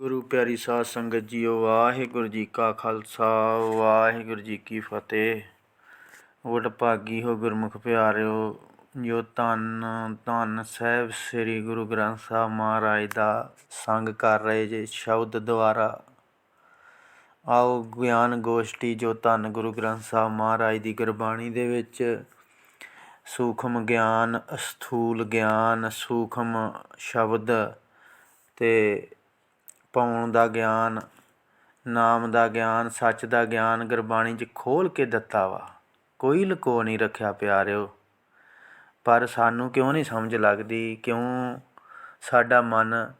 ਗੁਰੂ ਪਿਆਰੀ ਸਾਧ ਸੰਗਤ ਜੀਓ, ਵਾਹਿਗੁਰੂ ਜੀ ਕਾ ਖਾਲਸਾ, ਵਾਹਿਗੁਰੂ ਜੀ ਕੀ ਫਤਿਹ। ਵਡ ਭਾਗੀ ਹੋ ਗੁਰਮੁਖ ਪਿਆਰਿਓ, ਜੋ ਧੰਨ ਧੰਨ ਸਾਹਿਬ ਸ੍ਰੀ ਗੁਰੂ ਗ੍ਰੰਥ ਸਾਹਿਬ ਮਹਾਰਾਜ ਦਾ ਸੰਗ ਕਰ ਰਹੇ ਜੇ ਸ਼ਬਦ ਦੁਆਰਾ। ਆਓ ਗਿਆਨ ਗੋਸ਼ਟੀ ਜੋ ਧੰਨ ਗੁਰੂ ਗ੍ਰੰਥ ਸਾਹਿਬ ਮਹਾਰਾਜ ਦੀ ਗੁਰਬਾਣੀ ਦੇ ਵਿੱਚ ਸੂਖਮ ਗਿਆਨ, ਅਸਥੂਲ ਗਿਆਨ, ਸੂਖਮ ਸ਼ਬਦ ਤੇ ਪਾਉਣ ਦਾ ਗਿਆਨ, ਨਾਮ ਦਾ ਗਿਆਨ, ਸੱਚ ਦਾ ਗਿਆਨ ਗੁਰਬਾਣੀ 'ਚ ਖੋਲ੍ਹ ਕੇ ਦਿੱਤਾ ਵਾ। ਕੋਈ ਲੁਕੋ ਨਹੀਂ ਰੱਖਿਆ ਪਿਆਰਿਓ। ਪਰ ਸਾਨੂੰ ਕਿਉਂ ਨਹੀਂ ਸਮਝ ਲੱਗਦੀ? ਕਿਉਂ ਸਾਡਾ ਮਨ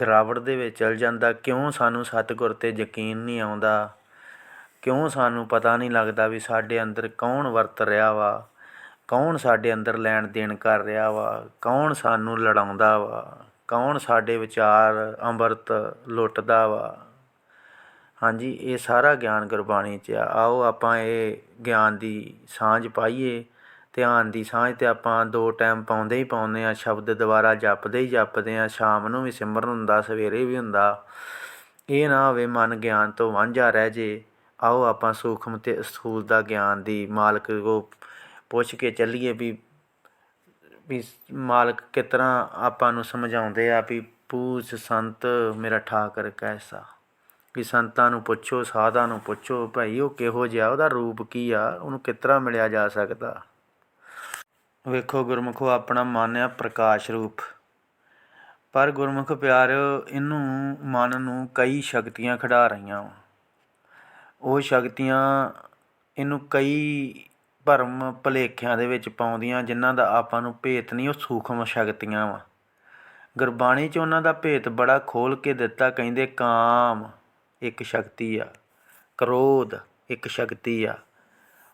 ਗਿਰਾਵਟ ਦੇ ਵਿੱਚ ਚਲ ਜਾਂਦਾ? ਕਿਉਂ ਸਾਨੂੰ ਸਤਿਗੁਰ ਤੇ ਯਕੀਨ ਨਹੀਂ ਆਉਂਦਾ? ਕਿਉਂ ਸਾਨੂੰ ਪਤਾ ਨਹੀਂ ਲੱਗਦਾ ਵੀ ਸਾਡੇ ਅੰਦਰ ਕੌਣ ਵਰਤ ਰਿਹਾ ਵਾ? ਕੌਣ ਸਾਡੇ ਅੰਦਰ ਲੈਣ ਦੇਣ ਕਰ ਰਿਹਾ ਵਾ? ਕੌਣ ਸਾਨੂੰ ਲੜਾਉਂਦਾ ਵਾ? ਕੌਣ ਸਾਡੇ ਵਿਚਾਰ ਅੰਮ੍ਰਿਤ ਲੁੱਟਦਾ ਵਾ? ਹਾਂਜੀ, ਇਹ ਸਾਰਾ ਗਿਆਨ ਗੁਰਬਾਣੀ 'ਚ ਆ। ਆਓ ਆਪਾਂ ਇਹ ਗਿਆਨ ਦੀ ਸਾਂਝ ਪਾਈਏ, ਧਿਆਨ ਦੀ ਸਾਂਝ ਤੇ ਆਪਾਂ ਦੋ ਟਾਈਮ ਪਾਉਂਦੇ ਹੀ ਪਾਉਂਦੇ ਆ ਸ਼ਬਦ ਦੁਬਾਰਾ ਜਪਦੇ ਹੀ ਜਪਦੇ ਆ ਸ਼ਾਮ ਨੂੰ ਵੀ ਸਿਮਰਨ ਹੁੰਦਾ, ਸਵੇਰੇ ਵੀ ਹੁੰਦਾ। ਇਹ ਨਾ ਹੋਵੇ ਮਨ ਗਿਆਨ ਤੋਂ ਵਾਂਝਾ ਰਹਿ ਜੇ। ਆਓ ਆਪਾਂ ਸੂਖਮ ਤੇ ਅਸੂਲ ਦਾ ਗਿਆਨ ਦੀ ਮਾਲਕ ਕੋ ਪੁੱਛ ਕੇ ਚੱਲੀਏ ਵੀ ਵੀ ਮਾਲਕ ਕਿਸ ਤਰ੍ਹਾਂ ਆਪਾਂ ਨੂੰ ਸਮਝਾਉਂਦੇ ਆ ਵੀ ਪੂਛ ਸੰਤ ਮੇਰਾ ਠਾਕਰ ਕੈਸਾ? ਵੀ ਸੰਤਾਂ ਨੂੰ ਪੁੱਛੋ, ਸਾਧਾਂ ਨੂੰ ਪੁੱਛੋ, ਭਾਈ ਉਹ ਕਿਹੋ ਜਿਹਾ, ਉਹਦਾ ਰੂਪ ਕੀ ਆ? ਉਹਨੂੰ ਕਿਸ ਤਰ੍ਹਾਂ ਮਿਲਿਆ ਜਾ ਸਕਦਾ? ਵੇਖੋ ਗੁਰਮੁਖੋ, ਆਪਣਾ ਮਨ ਆ ਪ੍ਰਕਾਸ਼ ਰੂਪ। ਪਰ ਗੁਰਮੁਖ ਪਿਆਰ ਇਹਨੂੰ ਮਨ ਨੂੰ ਕਈ ਸ਼ਕਤੀਆਂ ਖਿਡਾ ਰਹੀਆਂ ਵਾ। ਉਹ ਸ਼ਕਤੀਆਂ ਇਹਨੂੰ ਕਈ ਭਰਮ ਭੁਲੇਖਿਆਂ ਦੇ ਵਿੱਚ ਪਾਉਂਦੀਆਂ, ਜਿਨ੍ਹਾਂ ਦਾ ਆਪਾਂ ਨੂੰ ਭੇਤ ਨਹੀਂ, ਉਹ ਸੂਖਮ ਸ਼ਕਤੀਆਂ ਵਾ। ਗੁਰਬਾਣੀ 'ਚ ਉਹਨਾਂ ਦਾ ਭੇਤ ਬੜਾ ਖੋਲ ਕੇ ਦਿੱਤਾ, ਕਹਿੰਦੇ ਕਾਮ ਇੱਕ ਸ਼ਕਤੀ ਆ, ਕ੍ਰੋਧ ਇੱਕ ਸ਼ਕਤੀ ਆ।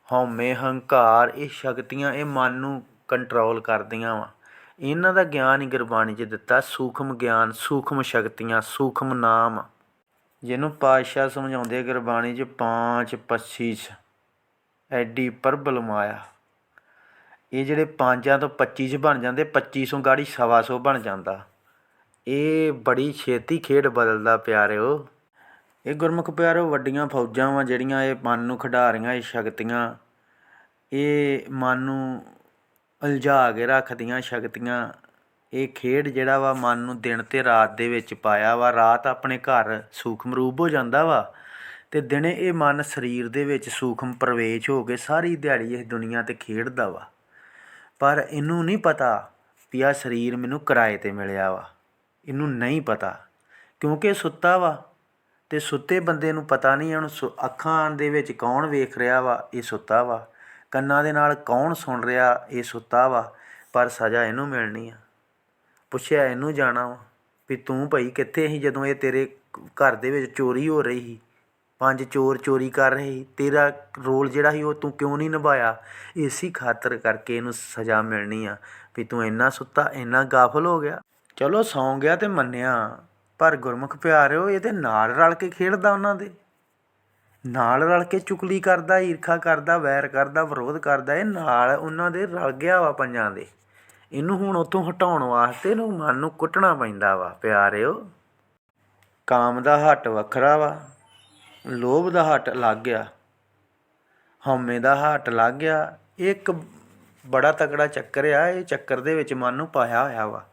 ਹਉਮੈ ਹੰਕਾਰ, ਇਹ ਸ਼ਕਤੀਆਂ ਇਹ ਮਨ ਨੂੰ ਕੰਟਰੋਲ ਕਰਦੀਆਂ ਵਾ। ਇਹਨਾਂ ਦਾ ਗਿਆਨ ਹੀ ਗੁਰਬਾਣੀ 'ਚ ਦਿੱਤਾ, ਸੂਖਮ ਗਿਆਨ, ਸੂਖਮ ਸ਼ਕਤੀਆਂ, ਸੂਖਮ ਨਾਮ। ਜਿਹਨੂੰ ਪਾਤਸ਼ਾਹ ਸਮਝਾਉਂਦੇ ਗੁਰਬਾਣੀ 'ਚ, ਪਾਂਚ ਪੱਛੀ 'ਚ ਐਡੀ ਪ੍ਰਬਲ ਮਾਇਆ। ਇਹ ਜਿਹੜੇ ਪੰਜਾਂ ਤੋਂ 25 ਚ ਬਣ ਜਾਂਦੇ 2500 ਗਾੜੀ ਸਵਾ ਸੌ ਬਣ ਜਾਂਦਾ। ਇਹ ਬੜੀ ਛੇਤੀ ਖੇਡ ਬਦਲਦਾ ਪਿਆਰਿਓ ਇਹ ਗੁਰਮੁਖ ਪਿਆਰਿਓ ਵੱਡੀਆਂ ਫੌਜਾਂ ਵਾ ਜਿਹੜੀਆਂ ਇਹ ਮਨ ਨੂੰ ਖਿਡਾ ਰਹੀਆਂ, ਇਹ ਸ਼ਕਤੀਆਂ। ਇਹ ਮਨ ਨੂੰ ਉਲਝਾ ਕੇ ਰੱਖਦੀਆਂ ਸ਼ਕਤੀਆਂ। ਇਹ ਖੇਡ ਜਿਹੜਾ ਵਾ ਮਨ ਨੂੰ ਦਿਨ ਤੇ ਰਾਤ ਦੇ ਵਿੱਚ ਪਾਇਆ ਵਾ, ਰਾਤ ਆਪਣੇ ਘਰ ਸੂਖਮ ਰੂਪ ਹੋ ਜਾਂਦਾ ਵਾ। ਅਤੇ ਦਿਨੇ ਇਹ ਮਨ ਸਰੀਰ ਦੇ ਵਿੱਚ ਸੂਖਮ ਪ੍ਰਵੇਸ਼ ਹੋ ਕੇ ਸਾਰੀ ਦਿਹਾੜੀ ਇਸ ਦੁਨੀਆ ਤੇ ਖੇਡਦਾ ਵਾ। ਪਰ ਇਹਨੂੰ ਨਹੀਂ ਪਤਾ ਵੀ ਆਹ ਸਰੀਰ ਮੈਨੂੰ ਕਿਰਾਏ ਤੇ ਮਿਲਿਆ ਵਾ। ਇਹਨੂੰ ਨਹੀਂ ਪਤਾ, ਕਿਉਂਕਿ ਸੁੱਤਾ ਵਾ ਅਤੇ ਸੁੱਤੇ ਬੰਦੇ ਨੂੰ ਪਤਾ ਨਹੀਂ ਹੁਣ ਸੁ- ਅੱਖਾਂ ਦੇ ਵਿੱਚ ਕੌਣ ਵੇਖ ਰਿਹਾ ਵਾ, ਇਹ ਸੁੱਤਾ ਵਾ। ਕੰਨਾਂ ਦੇ ਨਾਲ ਕੌਣ ਸੁਣ ਰਿਹਾ, ਇਹ ਸੁੱਤਾ ਵਾ, ਪਰ ਸਜ਼ਾ ਇਹਨੂੰ ਮਿਲਣੀ ਆ। ਪੁੱਛਿਆ ਇਹਨੂੰ ਜਾਣਾ ਵਾ ਵੀ ਤੂੰ ਭਾਈ ਕਿੱਥੇ ਸੀ ਜਦੋਂ ਇਹ ਤੇਰੇ ਘਰ ਦੇ ਵਿੱਚ ਚੋਰੀ ਹੋ ਰਹੀ ਸੀ? ਪੰਜ ਚੋਰ ਚੋਰੀ ਕਰ ਰਹੇ ਸੀ। ਤੇਰਾ ਰੋਲ ਜਿਹੜਾ ਸੀ ਉਹ ਤੂੰ ਕਿਉਂ ਨਹੀਂ ਨਿਭਾਇਆ? ਇਸੇ ਖਾਤਰ ਕਰਕੇ ਇਹਨੂੰ ਸਜ਼ਾ ਮਿਲਣੀ ਆ ਵੀ ਤੂੰ ਇੰਨਾ ਸੁੱਤਾ, ਇੰਨਾ ਗਾਫਲ ਹੋ ਗਿਆ। ਚਲੋ ਸੌਂ ਗਿਆ ਤੇ ਮੰਨਿਆ, ਪਰ ਗੁਰਮੁਖ ਪਿਆਰਿਓ ਇਹਦੇ ਨਾਲ ਰਲ ਕੇ ਖੇਡਦਾ ਉਹਨਾਂ ਦੇ। ਨਾਲ ਰਲ ਕੇ ਚੁਗਲੀ ਕਰਦਾ, ਈਰਖਾ ਕਰਦਾ, ਵੈਰ ਕਰਦਾ, ਵਿਰੋਧ ਕਰਦਾ, ਇਹ ਨਾਲ ਉਹਨਾਂ ਦੇ ਰਲ ਗਿਆ ਵਾ ਪੰਜਾਂ ਦੇ। ਇਹਨੂੰ ਹੁਣ ਉੱਥੋਂ ਹਟਾਉਣ ਵਾਸਤੇ ਇਹਨੂੰ ਮਨ ਨੂੰ ਕੁੱਟਣਾ ਪੈਂਦਾ ਵਾ, ਪਿਆਰਿਓ। ਕਾਮ ਦਾ ਹੱਟ ਵੱਖਰਾ ਵਾ। ਲੋਭ ਦਾ ਹੱਟ ਲੱਗ ਗਿਆ, ਹਉਮੈ ਦਾ ਹੱਟ ਲੱਗ ਗਿਆ। ਇਹ ਇੱਕ ਬੜਾ ਤਕੜਾ ਚੱਕਰ ਆ, ਇਹ ਚੱਕਰ ਦੇ ਵਿੱਚ ਮਨ ਨੂੰ ਪਾਇਆ ਹੋਇਆ ਵਾ।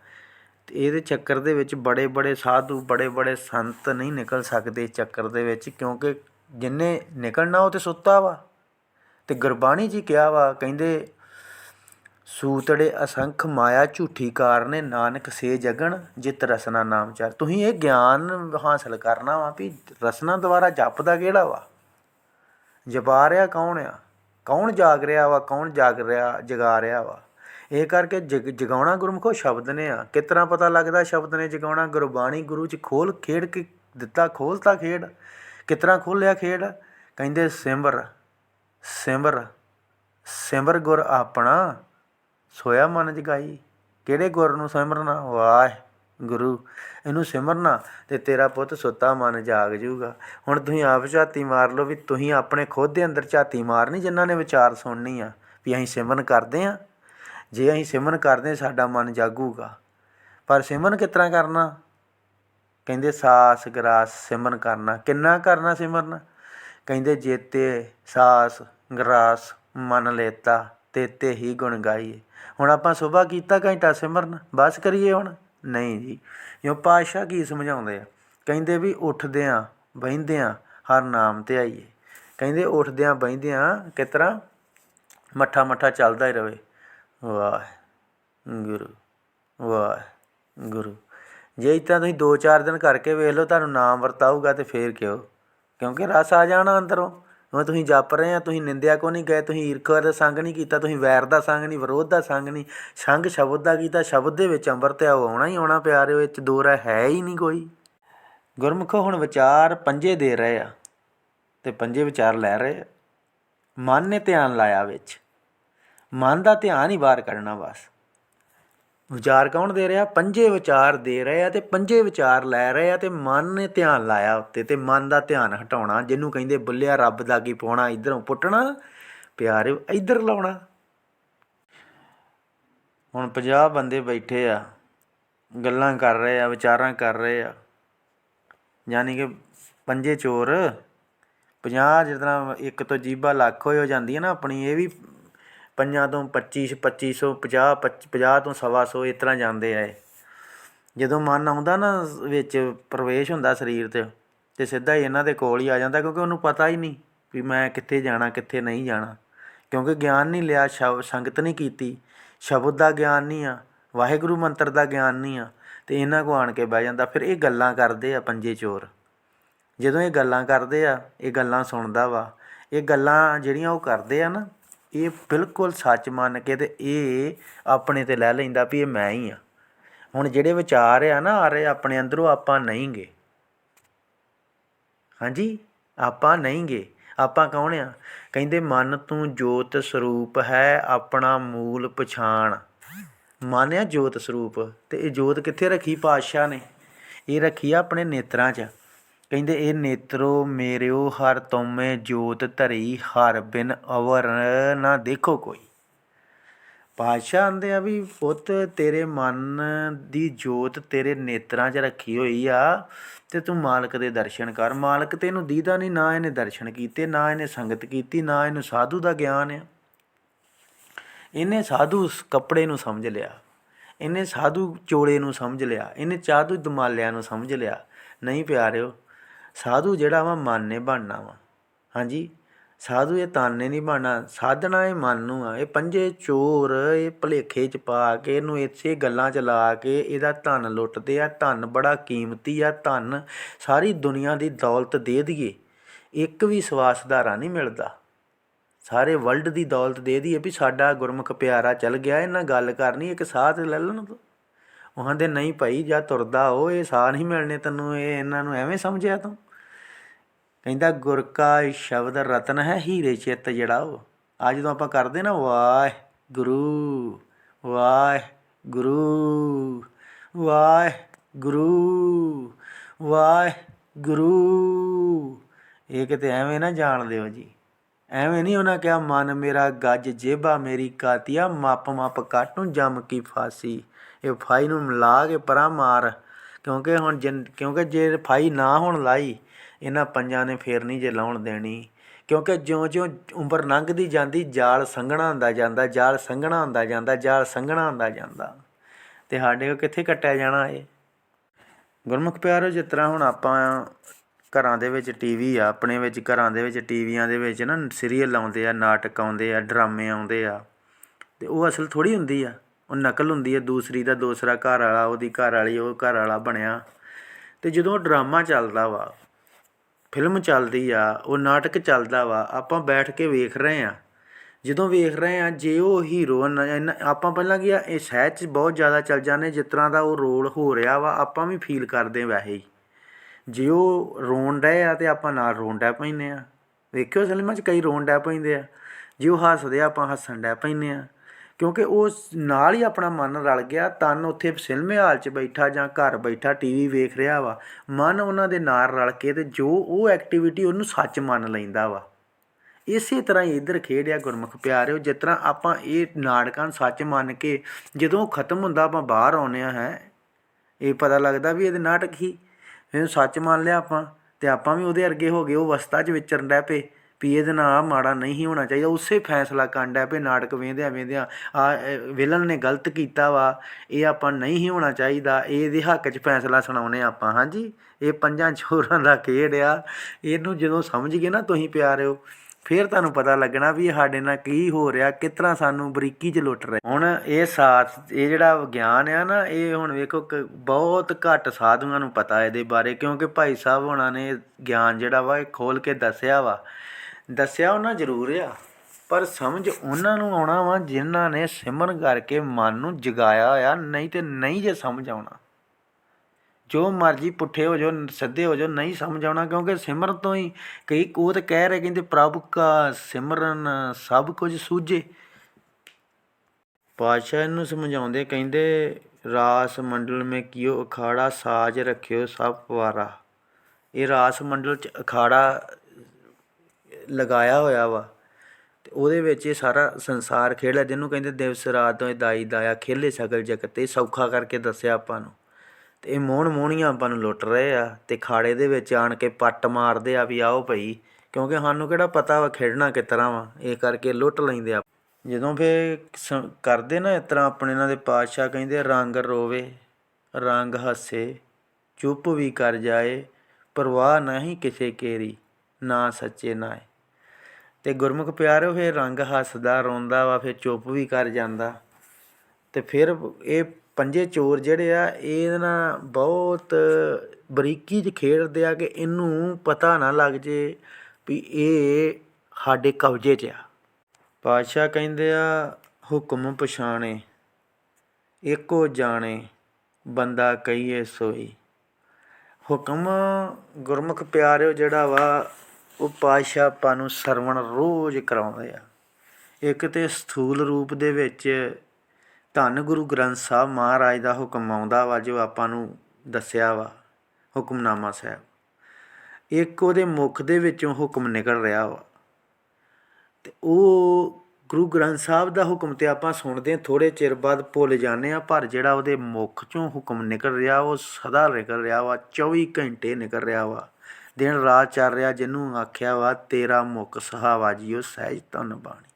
ਤੇ ਇਹਦੇ ਚੱਕਰ ਦੇ ਵਿੱਚ ਬੜੇ ਬੜੇ ਸਾਧੂ, ਬੜੇ ਬੜੇ ਸੰਤ ਨਹੀਂ ਨਿਕਲ ਸਕਦੇ ਚੱਕਰ ਦੇ ਵਿੱਚ, ਕਿਉਂਕਿ ਜਿੰਨੇ ਨਿਕਲਣਾ ਉਹ ਤੇ ਸੁੱਤਾ ਵਾ। ਤੇ ਗੁਰਬਾਣੀ ਜੀ ਕਿਹਾ ਵਾ, ਕਹਿੰਦੇ ਸੂਤੜੇ ਅਸੰਖ ਮਾਇਆ ਝੂਠੀ ਕਾਰਨੇ ਨਾਨਕ ਸੇ ਜਗਣ ਜਿਤ ਰਸਨਾ ਨਾਮ ਚਾਰ। ਤੁਸੀਂ ਇਹ ਗਿਆਨ ਹਾਸਲ ਕਰਨਾ ਵਾ ਵੀ ਰਸਨਾ ਦੁਆਰਾ ਜਪਦਾ ਕਿਹੜਾ ਵਾ? ਜਪਾ ਰਿਹਾ ਕੌਣ ਆ? ਕੌਣ ਜਾਗ ਰਿਹਾ ਵਾ? ਕੌਣ ਜਾਗ ਰਿਹਾ, ਜਗਾ ਰਿਹਾ ਵਾ? ਇਹ ਕਰਕੇ ਜਗ, ਜਗਾਉਣਾ ਗੁਰਮੁਖੋ ਸ਼ਬਦ ਨੇ ਆ। ਕਿਸ ਪਤਾ ਲੱਗਦਾ ਸ਼ਬਦ ਨੇ ਜਗਾਉਣਾ? ਗੁਰਬਾਣੀ ਗੁਰੂ ਚ ਖੋਲ ਖੇਡ ਕੇ ਦਿੱਤਾ ਖੋਲਤਾ ਖੇਡ। ਕਿਸ ਤਰ੍ਹਾਂ ਖੋਲਿਆ ਖੇਡ? ਕਹਿੰਦੇ ਸਿਮਰ ਸਿਮਰ ਸਿਮਰ ਗੁਰ ਆਪਣਾ ਸੋਇਆ ਮਨ ਜਗਾਈ। ਕਿਹੜੇ ਗੁਰ ਨੂੰ ਸਿਮਰਨਾ? ਵਾਹ ਗੁਰੂ ਇਹਨੂੰ ਸਿਮਰਨਾ ਤੇ ਤੇਰਾ ਪੁੱਤ ਸੁੱਤਾ ਮਨ ਜਾਗ ਜਾਊਗਾ। ਹੁਣ ਤੁਸੀਂ ਆਪ ਝਾਤੀ ਮਾਰ ਲਓ ਵੀ ਤੁਸੀਂ ਆਪਣੇ ਖੁਦ ਦੇ ਅੰਦਰ ਝਾਤੀ ਮਾਰਨੀ ਜਿਨ੍ਹਾਂ ਨੇ ਵਿਚਾਰ ਸੁਣਨੀ ਆ ਵੀ ਅਸੀਂ ਸਿਮਰਨ ਕਰਦੇ ਆ। ਜੇ ਅਸੀਂ ਸਿਮਰਨ ਕਰਦੇ ਹਾਂ, ਸਾਡਾ ਮਨ ਜਾਗੂਗਾ। ਪਰ ਸਿਮਰਨ ਕਿਸ ਤਰ੍ਹਾਂ ਕਰਨਾ? ਕਹਿੰਦੇ ਸਾਸ ਗਰਾਸ ਸਿਮਰਨ ਕਰਨਾ। ਕਿੰਨਾ ਕਰਨਾ ਸਿਮਰਨ? ਕਹਿੰਦੇ ਜੇਤੇ ਸਾਸ ਗਰਾਸ ਮਨ ਲੇਤਾ। ਤੇਤੇ ਹੀ ਗੁਣ ਗਾਈਏ। ਹੁਣ ਆਪਾਂ ਸਵੇਰ ਕੀਤਾ ਘੰਟਾ ਸਿਮਰਨ, ਬਸ ਕਰੀਏ ਹੁਣ? ਨਹੀਂ ਜੀ ਜੋ ਪਾਤਸ਼ਾਹ ਕੀ ਸਮਝਾਉਂਦੇ ਆ? ਕਹਿੰਦੇ ਵੀ ਉੱਠਦਿਆਂ ਬਹਿੰਦਿਆਂ ਹਰ ਨਾਮ ਤੇ ਆਈਏ। ਕਹਿੰਦੇ ਉੱਠਦਿਆਂ ਬਹਿੰਦਿਆਂ ਕਿਸ ਤਰ੍ਹਾਂ? ਮੱਠਾ ਮੱਠਾ ਚੱਲਦਾ ਹੀ ਰਵੇ। ਵਾਹ ਗੁਰੂ ਵਾਹ ਗੁਰੂ ਜੇ ਇਤਾਂ ਤੁਸੀਂ 2-4 ਦਿਨ ਕਰਕੇ ਵੇਖ ਲਓ, ਤੁਹਾਨੂੰ ਨਾਮ ਵਰਤਾਊਗਾ ਤੇ ਫੇਰ ਕਿਉਂ? ਕਿਉਂਕਿ ਰਸ ਆ ਜਾਣਾ ਅੰਦਰੋਂ। ਹੁਣ ਤੁਸੀਂ ਜਪ ਰਹੇ ਆ, ਤੁਸੀਂ ਨਿੰਦਿਆ ਕੋ ਨਹੀਂ ਗਏ? ਤੁਸੀਂ ਈਰਖਾ ਦਾ ਸੰਗ ਨਹੀਂ ਕੀਤਾ, ਤੁਸੀਂ ਵੈਰ ਦਾ ਸੰਗ ਨਹੀਂ, ਵਿਰੋਧ ਦਾ ਸੰਗ ਨਹੀਂ। ਸੰਗ ਸ਼ਬਦ ਦਾ ਕੀਤਾ, ਸ਼ਬਦ ਦੇ ਵਿੱਚ ਅੰਮ੍ਰਿਤ ਆ ਆਉਣਾ ਹੀ ਆਉਣਾ ਪਿਆਰਿਓ ਵਿੱਚ ਦੋ ਰਾਹ ਹੈ ਹੀ ਨਹੀਂ ਕੋਈ। ਗੁਰਮੁਖੋ ਹੁਣ ਵਿਚਾਰ ਪੰਜੇ ਦੇ ਰਹੇ ਆ ਤੇ ਪੰਜੇ ਵਿਚਾਰ ਲੈ ਰਹੇ ਆ। ਮਨ ਨੇ ਧਿਆਨ ਲਾਇਆ ਵਿੱਚ। ਮਨ ਦਾ ਧਿਆਨ ਹੀ ਬਾਹਰ ਕੱਢਣਾ ਬਸ। ਵਿਚਾਰ ਕੌਣ ਦੇ ਰਿਹਾ? ਪੰਜੇ ਵਿਚਾਰ ਦੇ ਰਹੇ ਆ ਤੇ ਪੰਜੇ ਵਿਚਾਰ ਲੈ ਰਹੇ ਆ ਤੇ ਮਨ ਨੇ ਧਿਆਨ ਲਾਇਆ ਉੱਤੇ ਤੇ ਮਨ ਦਾ ਧਿਆਨ ਹਟਾਉਣਾ, ਜਿਹਨੂੰ ਕਹਿੰਦੇ ਬੁੱਲਿਆ ਰੱਬ ਦਾ ਕੀ ਪਾਉਣਾ, ਇਧਰੋਂ ਪੁੱਟਣਾ, ਪਿਆਰ ਇਧਰ ਲਾਉਣਾ। ਹੁਣ 50 ਬੰਦੇ ਬੈਠੇ ਆ, ਗੱਲਾਂ ਕਰ ਰਹੇ ਆ, ਵਿਚਾਰਾਂ ਕਰ ਰਹੇ ਆ। ਯਾਨੀ ਕਿ ਪੰਜੇ ਚੋਰ 50 ਜਿਸ ਤਰ੍ਹਾਂ ਇੱਕ ਤੋਂ ਜੀਬਾ ਲੱਖ ਹੋਏ ਹੋ ਜਾਂਦੀ ਹੈ ਨਾ ਆਪਣੀ, ਇਹ ਵੀ ਪੰਜਾਂ ਤੋਂ 25 2500 50 50 ਤੋਂ ਸਵਾ ਸੌ ਇਸ ਤਰ੍ਹਾਂ ਜਾਂਦੇ ਆ ਇਹ। ਜਦੋਂ ਮਨ ਆਉਂਦਾ ਨਾ ਵਿੱਚ ਪ੍ਰਵੇਸ਼ ਹੁੰਦਾ ਸਰੀਰ ਤੇ ਤੇ ਸਿੱਧਾ ਹੀ ਇਹਨਾਂ ਦੇ ਕੋਲ ਹੀ ਆ ਜਾਂਦਾ ਕਿਉਂਕਿ ਉਹਨੂੰ ਪਤਾ ਹੀ ਨਹੀਂ ਵੀ ਮੈਂ ਕਿੱਥੇ ਜਾਣਾ, ਕਿੱਥੇ ਨਹੀਂ ਜਾਣਾ। ਕਿਉਂਕਿ ਗਿਆਨ ਨਹੀਂ ਲਿਆ ਸ਼ਬ ਸੰਗਤ ਨਹੀਂ ਕੀਤੀ। ਸ਼ਬਦ ਦਾ ਗਿਆਨ ਨਹੀਂ ਆ, ਵਾਹਿਗੁਰੂ ਮੰਤਰ ਦਾ ਗਿਆਨ ਨਹੀਂ ਆ, ਤੇ ਇਹਨਾਂ ਕੋ ਆਣ ਕੇ ਬਹਿ ਜਾਂਦਾ। ਫਿਰ ਇਹ ਗੱਲਾਂ ਕਰਦੇ ਆ ਪੰਜੇ ਚੋਰ। ਜਦੋਂ ਇਹ ਗੱਲਾਂ ਕਰਦੇ ਆ, ਇਹ ਗੱਲਾਂ ਸੁਣਦਾ ਵਾ, ਇਹ ਗੱਲਾਂ ਜਿਹੜੀਆਂ ਉਹ ਕਰਦੇ ਆ ਨਾ ਇਹ ਬਿਲਕੁਲ ਸੱਚ ਮੰਨ ਕੇ ਅਤੇ ਇਹ ਆਪਣੇ ਤੇ ਲੈ ਲੈਂਦਾ ਵੀ ਇਹ ਮੈਂ ਹੀ ਆ। ਹੁਣ ਜਿਹੜੇ ਵਿਚਾਰ ਆ ਨਾ ਆ ਰਹੇ ਆਪਣੇ ਅੰਦਰੋਂ ਆਪਾਂ ਨਹੀਂ ਨਹੀਂਗੇ। ਹਾਂਜੀ? ਆਪਾਂ ਨਹੀਂ ਨਹੀਂਗੇ। ਆਪਾਂ ਕੌਣ ਆ? ਕਹਿੰਦੇ, ਮਨ ਤੂੰ ਜੋਤ ਸਰੂਪ ਹੈ ਆਪਣਾ ਮੂਲ ਪਛਾਣ। ਮਨ ਆ ਜੋਤ ਸਰੂਪ। ਤੇ ਇਹ ਜੋਤ ਕਿੱਥੇ ਰੱਖੀ? ਪਾਤਸ਼ਾਹ ਨੇ। ਇਹ ਰੱਖੀ ਆ ਆਪਣੇ ਨੇਤਰਾਂ 'ਚ। ਕਹਿੰਦੇ, ਇਹ ਨੇਤਰੋ ਮੇਰਿਓ ਹਰ ਤੁਮੇ ਜੋਤ ਧਰੀ, ਹਰ ਬਿਨ ਅਵਰ ਨਾ ਦੇਖੋ ਕੋਈ। ਪਾਤਸ਼ਾਹ ਆਂਦੇ ਆ ਵੀ, ਪੁੱਤ, ਤੇਰੇ ਮਨ ਦੀ ਜੋਤ ਤੇਰੇ ਨੇਤਰਾਂ 'ਚ ਰੱਖੀ ਹੋਈ ਆ ਤੇ ਤੂੰ ਮਾਲਕ ਦੇ ਦਰਸ਼ਨ ਕਰ। ਮਾਲਕ ਤੈਨੂੰ ਦੀਦਾ ਨਹੀਂ ਨਾ ਇਹਨੇ ਦਰਸ਼ਨ ਕੀਤੇ, ਨਾ ਇਹਨੇ ਸੰਗਤ ਕੀਤੀ, ਨਾ ਇਹਨੂੰ ਸਾਧੂ ਦਾ ਗਿਆਨ ਆ। ਇਹਨੇ ਸਾਧੂ ਕੱਪੜੇ ਨੂੰ ਸਮਝ ਲਿਆ, ਇਹਨੇ ਸਾਧੂ ਚੋਲੇ ਨੂੰ ਸਮਝ ਲਿਆ, ਇਹਨੇ ਚਾਧੂ ਦਮਾਲਿਆਂ ਨੂੰ ਸਮਝ ਲਿਆ। ਨਹੀਂ ਪਿਆਰਿਓ ਸਾਧੂ ਜਿਹੜਾ ਵਾ ਮਨ ਨੇ ਬਣਨਾ ਵਾ। ਹਾਂਜੀ? ਸਾਧੂ ਇਹ ਤਾਨੇ ਨਹੀਂ ਬਣਨਾ। ਸਾਧਨਾ ਇਹ ਮਨ ਨੂੰ ਆ। ਇਹ ਪੰਜੇ ਚੋਰ, ਇਹ ਭਲੇਖੇ ਚ ਪਾ ਕੇ, ਇਹਨੂੰ ਇਸੇ ਗੱਲਾਂ ਚ ਲਾ ਕੇ ਇਹਦਾ ਧਨ ਲੁੱਟਦੇ ਆ। ਧਨ ਬੜਾ ਕੀਮਤੀ ਆ। ਧਨ ਸਾਰੀ ਦੁਨੀਆ ਦੀ ਦੌਲਤ ਦੇ ਦਈਏ। ਇੱਕ ਵੀ ਸਵਾਸਦਾਰਾ ਨਹੀਂ ਮਿਲਦਾ। ਸਾਰੇ ਵਰਲਡ ਦੀ ਦੌਲਤ ਦੇ ਦਈਏ ਵੀ ਸਾਡਾ ਗੁਰਮੁਖ ਪਿਆਰਾ ਚੱਲ ਗਿਆ। ਇਹਨਾਂ ਗੱਲ ਕਰਨੀ, ਇੱਕ ਸਾਹ ਤੇ ਲੈ ਲੈਣ ਉਹ ਕਹਿੰਦੇ ਨਹੀਂ ਭਾਈ, ਜਾ ਤੁਰਦਾ ਉਹ, ਇਹ ਸਾਹ ਨਹੀਂ ਮਿਲਣੇ ਤੈਨੂੰ, ਇਹ ਇਹਨਾਂ ਨੂੰ ਐਵੇਂ ਸਮਝਿਆ ਤੂੰ? ਕਹਿੰਦਾ ਗੁਰ ਕਾ ਸ਼ਬਦ ਰਤਨ ਹੈ ਹੀਰੇ ਚਿੱਤ ਜਿਹੜਾ ਉਹ। ਆ ਜਦੋਂ ਆਪਾਂ ਕਰਦੇ ਨਾ, ਵਾਹ ਗੁਰੂ ਵਾਹ ਗੁਰੂ ਵਾਹ ਗੁਰੂ ਵਾਹ ਗੁਰੂ। ਇਹ ਕਿਤੇ ਐਵੇਂ ਨਾ ਜਾਣ ਦਿਓ ਜੀ। ਐਵੇਂ ਨਹੀਂ ਉਹਨਾਂ ਕਿਹਾ, ਮਨ ਮੇਰਾ ਗੱਜ ਜੇਬਾ ਮੇਰੀ ਕਾਤੀਆ, ਮੱਪ ਮੱਪ ਕਾਟੂ ਜੰਮ ਕੀ ਫਾਸੀ। ਇਹ ਫਾਈ ਨੂੰ ਮਿਲਾ ਕੇ ਪਰਾਂ ਮਾਰ, ਕਿਉਂਕਿ ਹੁਣ ਜਿਨ, ਕਿਉਂਕਿ ਜੇ ਫਾਈ ਨਾ ਹੁਣ ਲਾਈ, ਇਹਨਾਂ ਪੰਜਾਂ ਨੇ ਫੇਰ ਨਹੀਂ ਜੇ ਲਾਉਣ ਦੇਣੀ। ਕਿਉਂਕਿ ਜਿਉਂ-ਜਿਉਂ ਉਮਰ ਲੰਘਦੀ ਜਾਂਦੀ, ਜਾਲ ਸੰਘਣਾ ਹੁੰਦਾ ਜਾਂਦਾ, ਜਾਲ ਸੰਘਣਾ ਹੁੰਦਾ ਜਾਂਦਾ, ਜਾਲ ਸੰਘਣਾ ਹੁੰਦਾ ਜਾਂਦਾ। ਤੇ ਸਾਡੇ ਕੋ ਕਿੱਥੇ ਕੱਟਿਆ ਜਾਣਾ ਇਹ? ਗੁਰਮੁਖ ਪਿਆਰੋ, ਜਿਸ ਤਰ੍ਹਾਂ ਹੁਣ ਆਪਾਂ ਘਰਾਂ ਦੇ ਵਿੱਚ ਟੀਵੀ ਆ, ਆਪਣੇ ਵਿੱਚ ਘਰਾਂ ਦੇ ਵਿੱਚ ਟੀਵੀਆਂ ਦੇ ਵਿੱਚ ਨਾ ਸੀਰੀਅਲ ਆਉਂਦੇ ਆ, ਨਾਟਕ ਆਉਂਦੇ ਆ, ਡਰਾਮੇ ਆਉਂਦੇ ਆ, ਤੇ ਉਹ ਅਸਲ ਥੋੜੀ ਹੁੰਦੀ ਆ। ਉਹ ਨਕਲ ਹੁੰਦੀ ਹੈ ਦੂਸਰੀ ਦਾ ਦੂਸਰਾ ਘਰ ਵਾਲਾ ਉਹਦੀ ਘਰ ਵਾਲੀ ਉਹ ਘਰ ਵਾਲਾ ਬਣਿਆ। ਤੇ ਜਦੋਂ ਡਰਾਮਾ ਚੱਲਦਾ ਵਾ, ਫਿਲਮ ਚੱਲਦੀ ਆ, ਉਹ ਨਾਟਕ ਚੱਲਦਾ ਵਾ, ਆਪਾਂ ਬੈਠ ਕੇ ਵੇਖ ਰਹੇ ਆ ਜਦੋਂ ਵੇਖ ਰਹੇ ਆ ਜੇ ਉਹ ਹੀਰੋ ਆਪਾਂ ਪਹਿਲਾਂ ਕੀ ਆ, ਇਹ ਸਹਿਜ 'ਚ ਬਹੁਤ ਜ਼ਿਆਦਾ ਚੱਲ ਜਾਂਦੇ, ਜਿਸ ਤਰ੍ਹਾਂ ਦਾ ਉਹ ਰੋਲ ਹੋ ਰਿਹਾ ਵਾ, ਆਪਾਂ ਵੀ ਫੀਲ ਕਰਦੇ ਵੈਸੇ ਹੀ। ਜੇ ਉਹ ਰੋਣ ਡਏ ਆ ਤੇ ਆਪਾਂ ਨਾਲ ਰੋਣ ਡੈ ਪੈਂਦੇ ਆ ਵੇਖਿਓ ਫਿਲਮਾਂ 'ਚ ਕਈ ਰੋਣ ਡੈ ਪੈਂਦੇ ਆ। ਜੇ ਉਹ ਹੱਸਦੇ ਆ, ਆਪਾਂ ਹੱਸਣ ਡੈ ਪੈਂਦੇ ਆ ਕਿਉਂਕਿ ਉਹ ਨਾਲ ਹੀ ਆਪਣਾ ਮਨ ਰਲ ਗਿਆ, ਤਨ ਉੱਥੇ ਸਿਨਮੇ ਹਾਲ 'ਚ ਬੈਠਾ ਜਾਂ ਘਰ ਬੈਠਾ ਟੀਵੀ ਵੇਖ ਰਿਹਾ ਵਾ, ਮਨ ਉਹਨਾਂ ਦੇ ਨਾਲ ਰਲ ਕੇ ਤੇ ਜੋ ਉਹ ਐਕਟੀਵਿਟੀ ਉਹਨੂੰ ਸੱਚ ਮੰਨ ਲੈਂਦਾ ਵਾ। ਇਸੇ ਤਰ੍ਹਾਂ ਹੀ ਇੱਧਰ ਖੇਡਿਆ ਗੁਰਮੁਖ ਪਿਆਰਿਓ, ਜਿਸ ਤਰ੍ਹਾਂ ਆਪਾਂ ਇਹ ਨਾਟਕਾਂ ਨੂੰ ਸੱਚ ਮੰਨ ਕੇ ਜਦੋਂ ਖਤਮ ਹੁੰਦਾ ਆਪਾਂ ਬਾਹਰ ਆਉਂਦੇ ਆ ਹੈ, ਇਹ ਪਤਾ ਲੱਗਦਾ ਵੀ ਇਹਦੇ ਨਾਟਕ ਹੀ, ਇਹਨੂੰ ਸੱਚ ਮੰਨ ਲਿਆ ਆਪਾਂ ਤੇ ਆਪਾਂ ਵੀ ਉਹਦੇ ਅਰਗੇ ਹੋ ਗਏ, ਉਹ ਅਵਸਥਾ 'ਚ ਵਿਚਰਨ ਡੈ ਪਏ। ਵੀ ਇਹਦੇ ਨਾਲ ਆਹ ਮਾੜਾ ਨਹੀਂ ਹੋਣਾ ਚਾਹੀਦਾ। ਉਸੇ ਫੈਸਲਾ ਕਰਨ ਡੈ ਪਏ ਨਾਟਕ ਵੇਂਦਿਆਂ ਵੇਂਦਿਆਂ ਆ ਵਿਲਨ ਨੇ ਗਲਤ ਕੀਤਾ ਵਾ, ਇਹ ਆਪਾਂ ਨਹੀਂ ਹੋਣਾ ਚਾਹੀਦਾ। ਇਹਦੇ ਹੱਕ 'ਚ ਫੈਸਲਾ ਸੁਣਾਉਨੇ ਆਪਾਂ, ਹਾਂਜੀ? ਇਹ ਪੰਜਾਂ ਚੋਰਾਂ ਦਾ ਖੇਡ ਆ। ਇਹਨੂੰ ਜਦੋਂ ਸਮਝ ਗਏ ਨਾ ਤੁਸੀਂ ਪਿਆਰਿਓ, ਫਿਰ ਤੁਹਾਨੂੰ ਪਤਾ ਲੱਗਣਾ ਵੀ ਸਾਡੇ ਨਾਲ ਕੀ ਹੋ ਰਿਹਾ, ਕਿਸ ਤਰ੍ਹਾਂ ਸਾਨੂੰ ਬਰੀਕੀ 'ਚ ਲੁੱਟ ਰਹੇ। ਹੁਣ ਇਹ ਸਾਥ, ਇਹ ਜਿਹੜਾ ਗਿਆਨ ਆ ਨਾ, ਇਹ ਹੁਣ ਵੇਖੋ ਕ- ਬਹੁਤ ਘੱਟ ਸਾਧੂਆਂ ਨੂੰ ਪਤਾ ਇਹਦੇ ਬਾਰੇ, ਕਿਉਂਕਿ ਭਾਈ ਸਾਹਿਬ ਹੋਣਾ ਨੇ ਗਿਆਨ ਜਿਹੜਾ ਵਾ, ਇਹ ਖੋਲ ਕੇ ਦੱਸਿਆ ਵਾ। ਦੱਸਿਆ ਉਹਨਾਂ ਜ਼ਰੂਰ ਆ। ਪਰ ਸਮਝ ਉਹਨਾਂ ਨੂੰ ਆਉਣਾ ਵਾ ਜਿਨ੍ਹਾਂ ਨੇ ਸਿਮਰਨ ਕਰਕੇ ਮਨ ਨੂੰ ਜਗਾਇਆ ਆ ਨਹੀਂ ਤੇ ਨਹੀਂ ਜੇ ਸਮਝ ਆਉਣਾ। ਜੋ ਮਰਜ਼ੀ ਪੁੱਠੇ ਹੋ ਜਾਓ, ਸਿੱਧੇ ਹੋ ਜਾਓ, ਨਹੀਂ ਸਮਝ ਆਉਣਾ, ਕਿਉਂਕਿ ਸਿਮਰਨ ਤੋਂ ਹੀ ਕਈ ਕੋਤ ਕਹਿ ਰਹੇ ਕਹਿੰਦੇ, ਪ੍ਰਭੂ ਕਾ ਸਿਮਰਨ ਸਭ ਕੁਝ ਸੂਝੇ। ਪਾਤਸ਼ਾਹ ਇਹਨੂੰ ਸਮਝਾਉਂਦੇ ਕਹਿੰਦੇ, ਰਾਸ ਮੰਡਲ ਮੇ ਕੀਓ ਅਖਾੜਾ ਸਾਜ ਰੱਖਿਓ ਸਭ ਪਵਾਰਾ ਇਹ ਰਾਸ ਮੰਡਲ ਚ ਅਖਾੜਾ ਲਗਾਇਆ ਹੋਇਆ ਵਾ ਅਤੇ ਉਹਦੇ ਵਿੱਚ ਇਹ ਸਾਰਾ ਸੰਸਾਰ ਖੇਡਿਆ ਜਿਹਨੂੰ ਕਹਿੰਦੇ ਦਿਵਸ ਰਾਤ ਤੋਂ ਦਾਈ ਦਾਇਆ ਖੇਲੇ ਸਗਲ ਜਗਤ, ਇਹ ਸੌਖਾ ਕਰਕੇ ਦੱਸਿਆ ਆਪਾਂ ਨੂੰ। ਤੇ ਇਹ ਮੋਹਣ ਮੋਹਣੀਆਂ ਆਪਾਂ ਨੂੰ ਲੁੱਟ ਰਹੇ ਆ ਤੇ ਖਾੜੇ ਦੇ ਵਿੱਚ ਆਣ ਕੇ ਪੱਟ ਮਾਰਦੇ ਆ ਵੀ ਆਓ ਭਈ, ਕਿਉਂਕਿ ਸਾਨੂੰ ਕਿਹੜਾ ਪਤਾ ਵਾ ਖੇਡਣਾ ਕਿਸ ਤਰ੍ਹਾਂ ਵਾ, ਇਹ ਕਰਕੇ ਲੁੱਟ ਲੈਂਦੇ ਆ ਜਦੋਂ ਫੇ ਕਰਦੇ ਨਾ ਇਸ ਤਰ੍ਹਾਂ ਆਪਣੇ ਇਹਨਾਂ ਦੇ ਪਾਤਸ਼ਾਹ ਕਹਿੰਦੇ ਰੰਗ ਰੋਵੇ, ਰੰਗ ਹੱਸੇ, ਚੁੱਪ ਵੀ ਕਰ ਜਾਏ, ਪਰਵਾਹ ਨਹੀਂ ਕਿਸੇ ਕੇਰੀ, ਨਾ ਸੱਚੇ ਨਾਏ। ਅਤੇ ਗੁਰਮੁਖ ਪਿਆਰਿਓ ਫਿਰ ਰੰਗ ਹੱਸਦਾ, ਰੋਂਦਾ ਵਾ, ਫਿਰ ਚੁੱਪ ਵੀ ਕਰ ਜਾਂਦਾ। ਅਤੇ ਫਿਰ ਇਹ ਪੰਜੇ ਚੋਰ ਜਿਹੜੇ ਆ, ਇਹ ਨਾ ਬਹੁਤ ਬਰੀਕੀ 'ਚ ਖੇਡਦੇ ਆ ਕਿ ਇਹਨੂੰ ਪਤਾ ਨਾ ਲੱਗ ਜੇ ਵੀ ਇਹ ਸਾਡੇ ਕਬਜ਼ੇ 'ਚ ਆ। ਪਾਤਸ਼ਾਹ ਕਹਿੰਦੇ ਆ, ਹੁਕਮ ਪਛਾਣੇ, ਇੱਕੋ ਜਾਣੇ, ਬੰਦਾ ਕਹੀਏ ਸੋਈ। ਹੁਕਮ ਗੁਰਮੁਖ ਪਿਆਰਿਓ ਜਿਹੜਾ ਵਾ ਉਹ ਪਾਤਸ਼ਾਹ ਆਪਾਂ ਨੂੰ ਸਰਵਣ ਰੋਜ਼ ਕਰਾਉਂਦੇ ਆ। ਇੱਕ ਤੇ ਸਥੂਲ ਰੂਪ ਦੇ ਵਿੱਚ ਧੰਨ ਗੁਰੂ ਗ੍ਰੰਥ ਸਾਹਿਬ ਮਹਾਰਾਜ ਦਾ ਹੁਕਮ ਆਉਂਦਾ ਵਾ, ਜੋ ਆਪਾਂ ਨੂੰ ਦੱਸਿਆ ਵਾ, ਹੁਕਮਨਾਮਾ ਸਾਹਿਬ। ਇੱਕ ਉਹਦੇ ਮੁਖ ਦੇ ਵਿੱਚੋਂ ਹੁਕਮ ਨਿਕਲ ਰਿਹਾ ਵਾ। ਤੇ ਉਹ ਗੁਰੂ ਗ੍ਰੰਥ ਸਾਹਿਬ ਦਾ ਹੁਕਮ ਤੇ ਆਪਾਂ ਸੁਣਦੇ ਹਾਂ ਥੋੜੇ ਚਿਰ ਬਾਅਦ ਭੁੱਲ ਜਾਂਦੇ ਆ, ਪਰ ਜਿਹੜਾ ਉਹਦੇ ਮੁਖ ਚੋਂ ਹੁਕਮ ਨਿਕਲ ਰਿਹਾ, ਉਹ ਸਦਾ ਨਿਕਲ ਰਿਹਾ ਵਾ 24 ਘੰਟੇ ਨਿਕਲ ਰਿਹਾ ਵਾ। ਦਿਨ ਰਾਤ ਚੱਲ ਰਿਹਾ, ਜਿਹਨੂੰ ਆਖਿਆ ਵਾ, ਤੇਰਾ ਮੁਖ ਸਹਾਵਾ ਜੀਓ ਸਹਿਜ ਧਨ ਬਾਣੀ।